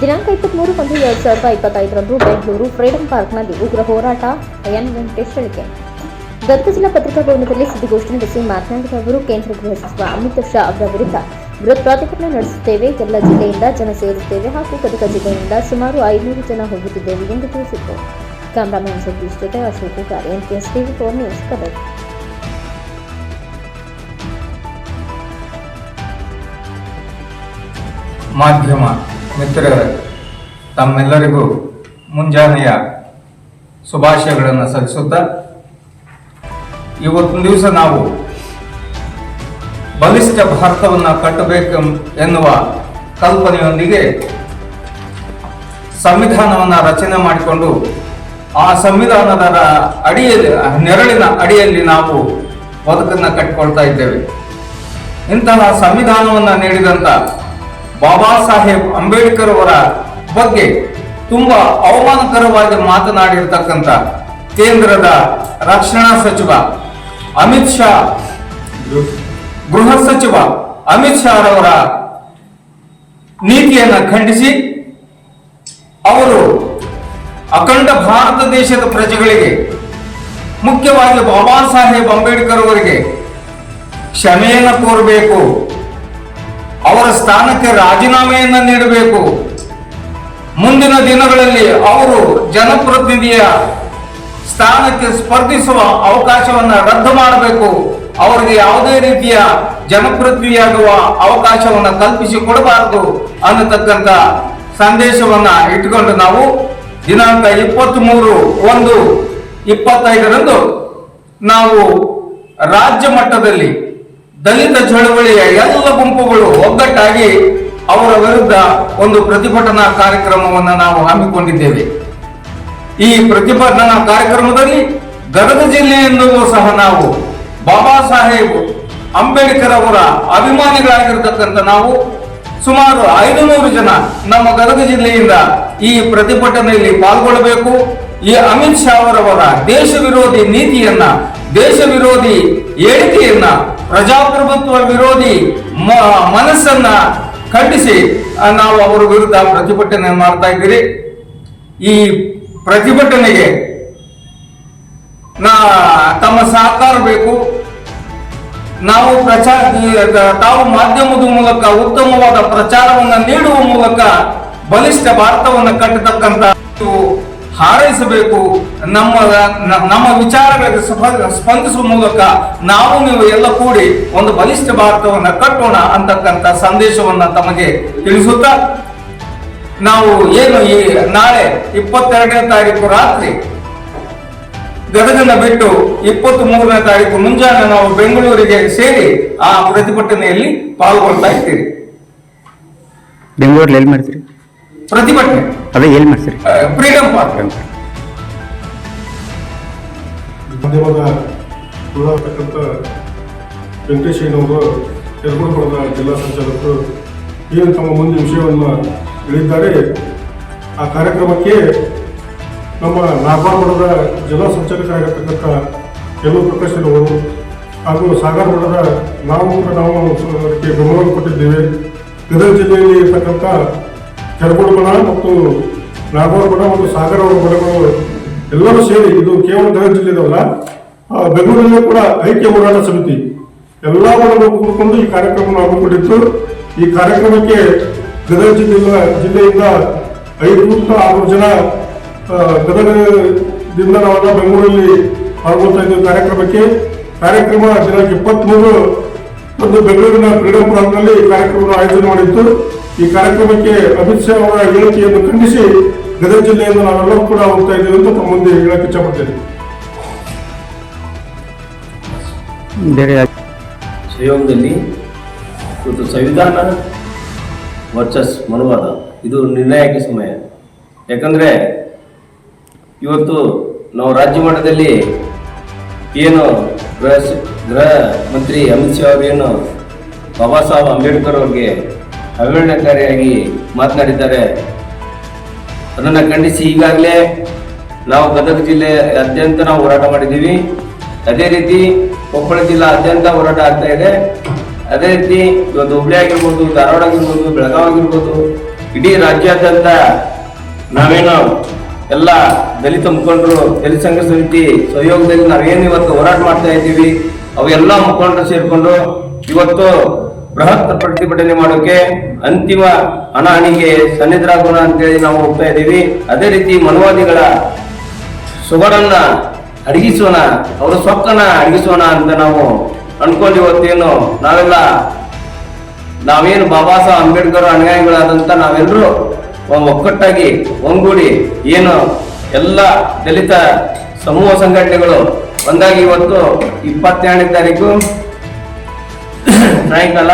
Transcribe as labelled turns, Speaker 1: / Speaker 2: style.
Speaker 1: ದಿನಾಂಕ ಇಪ್ಪತ್ಮೂರು ಒಂದು ಎರಡು ಸಾವಿರದ ಇಪ್ಪತ್ತೈದರಂದು ಬೆಂಗಳೂರು ಫ್ರೀಡಂ ಪಾರ್ಕ್ನಲ್ಲಿ ಉಗ್ರ ಹೋರಾಟ ಎನ್ ವೆಂಕಟೇಶ್ ಹೇಳಿಕೆ ಗದಗ ಜಿಲ್ಲಾ ಪತ್ರಿಕಾಭವನದಲ್ಲಿ ಸುದ್ದಿಗೋಷ್ಠಿ ನಡೆಸಿ ಮಾತನಾಡಿದ ಅವರು, ಕೇಂದ್ರ ಗೃಹ ಸಚಿವ ಅಮಿತ್ ಶಾ ಅವರ ವಿರುದ್ಧ ಬೃಹತ್ ಪ್ರತಿಭಟನೆ ನಡೆಸುತ್ತೇವೆ, ಎಲ್ಲ ಜಿಲ್ಲೆಯಿಂದ ಜನ ಸೇರುತ್ತೇವೆ ಹಾಗೂ ಗದಗ ಜಿಲ್ಲೆಯಿಂದ ಸುಮಾರು ಐನೂರು ಜನ ಹೋಗುತ್ತಿದ್ದೇವೆ ಎಂದು ತಿಳಿಸಿದರು ಕ್ಯಾಮರಾಮನ್ ಸತೀಶ್ ಜೊತೆ Ashok gari NPS TV four news
Speaker 2: ಮಾಧ್ಯಮ. ಮಿತ್ರರೇ ತಮ್ಮೆಲ್ಲರಿಗೂ ಮುಂಜಾನೆಯ ಶುಭಾಶಯಗಳನ್ನು ಸಲ್ಲಿಸುತ್ತಾ, ಇವತ್ತಿನ ದಿವಸ ನಾವು ಬಲಿಷ್ಠ ಭಾರತವನ್ನು ಕಟ್ಟಬೇಕು ಎನ್ನುವ ಕಲ್ಪನೆಯೊಂದಿಗೆ ಸಂವಿಧಾನವನ್ನು ರಚನೆ ಮಾಡಿಕೊಂಡು, ಆ ಸಂವಿಧಾನದ ಅಡಿಯಲ್ಲಿ, ನೆರಳಿನ ಅಡಿಯಲ್ಲಿ ನಾವು ಬದುಕನ್ನು ಕಟ್ಟಿಕೊಳ್ತಾ ಇದ್ದೇವೆ. ಇಂತಹ ಸಂವಿಧಾನವನ್ನು ನೀಡಿದಂತ ಬಾಬಾ ಸಾಹೇಬ್ ಅಂಬೇಡ್ಕರ್ ಅವರ ಬಗ್ಗೆ ತುಂಬಾ ಅವಮಾನಕರವಾಗಿ ಮಾತನಾಡಿರ್ತಕ್ಕಂಥ ಕೇಂದ್ರದ ರಕ್ಷಣಾ ಸಚಿವ ಅಮಿತ್ ಶಾ, ಗೃಹ ಸಚಿವ ಅಮಿತ್ ಶಾ ರವರ ನೀತಿಯನ್ನ ಖಂಡಿಸಿ ಅವರು ಅಖಂಡ ಭಾರತ ದೇಶದ ಪ್ರಜೆಗಳಿಗೆ, ಮುಖ್ಯವಾಗಿ ಬಾಬಾ ಸಾಹೇಬ್ ಅಂಬೇಡ್ಕರ್ ಅವರಿಗೆ ಕ್ಷಮೆಯನ್ನು ಕೋರಬೇಕು. ಅವರ ಸ್ಥಾನಕ್ಕೆ ರಾಜೀನಾಮೆಯನ್ನು ನೀಡಬೇಕು. ಮುಂದಿನ ದಿನಗಳಲ್ಲಿ ಅವರು ಜನಪ್ರತಿನಿಧಿಯ ಸ್ಥಾನಕ್ಕೆ ಸ್ಪರ್ಧಿಸುವ ಅವಕಾಶವನ್ನು ರದ್ದು ಮಾಡಬೇಕು. ಅವರಿಗೆ ಯಾವುದೇ ರೀತಿಯ ಜನಪ್ರತಿನಿಧಿಯಾಗುವ ಅವಕಾಶವನ್ನು ಕಲ್ಪಿಸಿ ಕೊಡಬಾರದು ಅನ್ನತಕ್ಕಂಥ ಸಂದೇಶವನ್ನ ಇಟ್ಟುಕೊಂಡು ನಾವು ದಿನಾಂಕ ಇಪ್ಪತ್ತ್ ಮೂರು ಒಂದು ಇಪ್ಪತ್ತೈದರಂದು ನಾವು ರಾಜ್ಯ ಮಟ್ಟದಲ್ಲಿ ದಲಿತ ಚಳವಳಿಯ ಎಲ್ಲ ಗುಂಪುಗಳು ಒಗ್ಗಟ್ಟಾಗಿ ಅವರ ವಿರುದ್ಧ ಒಂದು ಪ್ರತಿಭಟನಾ ಕಾರ್ಯಕ್ರಮವನ್ನು ನಾವು ಹಮ್ಮಿಕೊಂಡಿದ್ದೇವೆ. ಈ ಪ್ರತಿಭಟನಾ ಕಾರ್ಯಕ್ರಮದಲ್ಲಿ ಗದಗ ಜಿಲ್ಲೆಯಿಂದಲೂ ಸಹ ನಾವು ಬಾಬಾ ಸಾಹೇಬ್ ಅಂಬೇಡ್ಕರ್ ಅವರ ಅಭಿಮಾನಿಗಳಾಗಿರ್ತಕ್ಕಂಥ ನಾವು ಸುಮಾರು ಐದುನೂರು ಜನ ನಮ್ಮ ಗದಗ ಜಿಲ್ಲೆಯಿಂದ ಈ ಪ್ರತಿಭಟನೆಯಲ್ಲಿ ಪಾಲ್ಗೊಳ್ಳಬೇಕು. ಈ ಅಮಿತ್ ಶಾ ಅವರವರ ದೇಶ ವಿರೋಧಿ ನೀತಿಯನ್ನ ದೇಶ ವಿರೋಧಿ ಹೇಳಿಕೆಯನ್ನ ಪ್ರಜಾಪ್ರಭುತ್ವ ವಿರೋಧಿ ಮನಸ್ಸನ್ನ ಖಂಡಿಸಿ ನಾವು ಅವರ ವಿರುದ್ಧ ಪ್ರತಿಭಟನೆ ಮಾಡ್ತಾ ಇದ್ದೀರಿ. ಈ ಪ್ರತಿಭಟನೆಗೆ ನಾ ತಮ್ಮ ಸಹಕಾರ ಬೇಕು. ನಾವು ಪ್ರಚಾರ ತಾವು ಮಾಧ್ಯಮದ ಮೂಲಕ ಉತ್ತಮವಾದ ಪ್ರಚಾರವನ್ನು ನೀಡುವ ಮೂಲಕ ಬಲಿಷ್ಠ ಭಾರತವನ್ನು ಕಟ್ಟತಕ್ಕಂತ ನೀವು ಹಾರೈಸಬೇಕು. ನಮ್ಮ ನಮ್ಮ ವಿಚಾರಗಳಿಗೆ ಸ್ಪ- ಸ್ಪಂದಿಸುವ ಮೂಲಕ ನಾವು ನೀವು ಎಲ್ಲ ಕೂಡಿ ಒಂದು ಬಲಿಷ್ಠ ಭಾರತವನ್ನು ಕಟ್ಟೋಣ ಅಂತಕ್ಕಂಥ ಸಂದೇಶವನ್ನ ತಮಗೆ ತಿಳಿಸುತ್ತಾ, ನಾವು ಏನು ಈ ನಾಳೆ ಇಪ್ಪತ್ತೆರಡನೇ ತಾರೀಕು ರಾತ್ರಿ ಗದಗನ ಬಿಟ್ಟು ಇಪ್ಪತ್ತ್ ಮೂರನೇ ತಾರೀಕು ಮುಂಜಾನೆ ನಾವು ಬೆಂಗಳೂರಿಗೆ ಸೇರಿ ಆ ಪ್ರತಿಭಟನೆಯಲ್ಲಿ ಪಾಲ್ಗೊಳ್ತಾ ಇದ್ದೀರಿ.
Speaker 3: ಬೆಂಗಳೂರಲ್ಲಿ ಎಲ್ಲಿ ಮಾಡ್ತೀರಿ?
Speaker 2: ಪ್ರತಿಭಟನೆ.
Speaker 3: ಅದೇ ಎಲ್ಲಿ ಮಾಡ್ತೀರಿ?
Speaker 2: ಫ್ರೀಡಮ್ ಪಾರ್ಕ್
Speaker 4: ಮಾಧ್ಯಮದ ವೆಂಕಟೇಶ್ ವೆಂಕಟೇಶಯ್ಯನವರು ಯರಗುಡಪುರದ ಜಿಲ್ಲಾ ಸಂಚಾಲಕರು ಏನು ತಮ್ಮ ಮುಂದೆ ವಿಷಯವನ್ನು ಹೇಳಿದ್ದಾರೆ ಆ ಕಾರ್ಯಕ್ರಮಕ್ಕೆ ನಮ್ಮ ನಾಗವಾರಪುರದ ಜಿಲ್ಲಾ ಸಂಚಾಲಕರಾಗಿರ್ತಕ್ಕಂಥ ಕೆಲವು ಪ್ರಕಾಶನವರು ಹಾಗೂ ಸಾಗರ ಮಠದ ನಾವು ಕೂಡ ನಾವು ಅದಕ್ಕೆ ಬೆಂಬಲವನ್ನು ಕೊಟ್ಟಿದ್ದೇವೆ. ಗದಗ ಜಿಲ್ಲೆಯಲ್ಲಿ ಇರ್ತಕ್ಕಂಥ ಕೆರಗೋಡು ಬಣ ಮತ್ತು ನಾಗವಾರ ಬಣ ಮತ್ತು ಸಾಗರ ಬಣಗಳು ಎಲ್ಲರೂ ಸೇರಿ ಇದು ಕೇವಲ ಗದಗ ಜಿಲ್ಲೆದಲ್ಲ ಆ, ಬೆಂಗಳೂರಿನಲ್ಲೂ ಕೂಡ ಐಕ್ಯ ಹೋರಾಟ ಸಮಿತಿ. ಎಲ್ಲ ಬಣಗಳು ಕೂಡಿಕೊಂಡು ಈ ಕಾರ್ಯಕ್ರಮವನ್ನು ಹಮ್ಮಿಕೊಂಡಿತ್ತು ಈ ಕಾರ್ಯಕ್ರಮಕ್ಕೆ ಗದಗ ಜಿಲ್ಲೆಯ ಜಿಲ್ಲೆಯಿಂದ ಐದರಿಂದ ಆರು ಜನ ಗದಗದಿಂದ ನಾವೆಲ್ಲ ಬೆಂಗಳೂರಲ್ಲಿ ಪಾಲ್ಗೊಳ್ತಾ ಇದ್ದೀವಿ ಕಾರ್ಯಕ್ರಮಕ್ಕೆ ಕಾರ್ಯಕ್ರಮ ದಿನಾಂಕ ಇಪ್ಪತ್ಮೂರು ಒಂದು ಬೆಂಗಳೂರಿನ ಫ್ರೀಡಂ ಪಾರ್ಕ್ನಲ್ಲಿ ಈ ಕಾರ್ಯಕ್ರಮವನ್ನು ಆಯೋಜನೆ ಮಾಡಿತ್ತು ಈ ಕಾರ್ಯಕ್ರಮಕ್ಕೆ ಅಮಿತ್ ಶಾ ಅವರ ಹೇಳಿಕೆಯನ್ನು ಖಂಡಿಸಿ ಗದಗ ಜಿಲ್ಲೆಯಿಂದ ನಾವೆಲ್ಲರೂ ಕೂಡ ಹೋಗ್ತಾ ಇದ್ದೇವೆ ಅಂತ ತಮ್ಮ ಮುಂದೆ ಹೇಳಕ್ಕೆ ಇಷ್ಟಪಡ್ತೇನೆ
Speaker 5: ಸಂಯೋಗದಲ್ಲಿ ಇವತ್ತು ಸಂವಿಧಾನ ವರ್ಚಸ್ ಮನುವಾದ. ಇದು ನಿರ್ಣಾಯಕ ಸಮಯ. ಯಾಕಂದರೆ ಇವತ್ತು ನಾವು ರಾಜ್ಯ ಮಟ್ಟದಲ್ಲಿ ಏನು ಗೃಹ ಗೃಹ ಮಂತ್ರಿ ಅಮಿತ್ ಶಾ ಅವರೇನು ಬಾಬಾ ಸಾಹೇಬ್ ಅಂಬೇಡ್ಕರ್ ಅವ್ರಿಗೆ ಅವಹೇಳನಕಾರಿಯಾಗಿ ಮಾತನಾಡಿದ್ದಾರೆ. ಅದನ್ನು ಖಂಡಿಸಿ ಈಗಾಗಲೇ ನಾವು ಗದಗ ಜಿಲ್ಲೆಯಾದ್ಯಂತ ನಾವು ಹೋರಾಟ ಮಾಡಿದ್ದೀವಿ. ಅದೇ ರೀತಿ ಕೊಪ್ಪಳ ಜಿಲ್ಲಾದ್ಯಂತ ಹೋರಾಟ ಆಗ್ತಾ ಇದೆ. ಅದೇ ರೀತಿ ಇವತ್ತು ಹುಬ್ಳಿ ಆಗಿರ್ಬೋದು, ಧಾರವಾಡ ಆಗಿರ್ಬೋದು, ಬೆಳಗಾವಿ ಆಗಿರ್ಬೋದು, ಇಡೀ ರಾಜ್ಯಾದ್ಯಂತ ನಾವೇನು ಎಲ್ಲ ದಲಿತ ಮುಖಂಡರು, ದಲಿತ ಸಂಘ ಸಮಿತಿ ಸಹಯೋಗದಲ್ಲಿ ನಾವೇನು ಇವತ್ತು ಹೋರಾಟ ಮಾಡ್ತಾ ಇದ್ದೀವಿ, ಅವೆಲ್ಲ ಮುಖಂಡರು ಸೇರಿಕೊಂಡು ಇವತ್ತು ಬೃಹತ್ ಪ್ರತಿಭಟನೆ ಮಾಡೋಕೆ ಅಂತಿಮ ಹಣಾಣಿಗೆ ಸನ್ನಿಧರಾಗೋಣ ಅಂತೇಳಿ ನಾವು ಹೋಗ್ತಾ ಇದ್ದೀವಿ. ಅದೇ ರೀತಿ ಮನವಾದಿಗಳ ಸೊಗಡನ್ನ ಅಡಗಿಸೋಣ, ಅವರ ಸೊಕ್ಕನ್ನ ಅಡಗಿಸೋಣ ಅಂತ ನಾವು ಅನ್ಕೊಂಡು ಇವತ್ತೇನು ನಾವೆಲ್ಲ ನಾವೇನು ಬಾಬಾ ಸಾಹೇಬ್ ಅಂಬೇಡ್ಕರ್ ಅನುಯಾಯಿಗಳಾದಂತ ನಾವೆಲ್ಲರೂ ಒಕ್ಕಟ್ಟಾಗಿ ಒಂಗೂಡಿ ಏನು ಎಲ್ಲ ದಲಿತ ಸಮೂಹ ಸಂಘಟನೆಗಳು ಒಂದಾಗಿ ಇವತ್ತು ಇಪ್ಪತ್ತೆರಡನೇ ತಾರೀಕು ಸಾಯಂಕಾಲ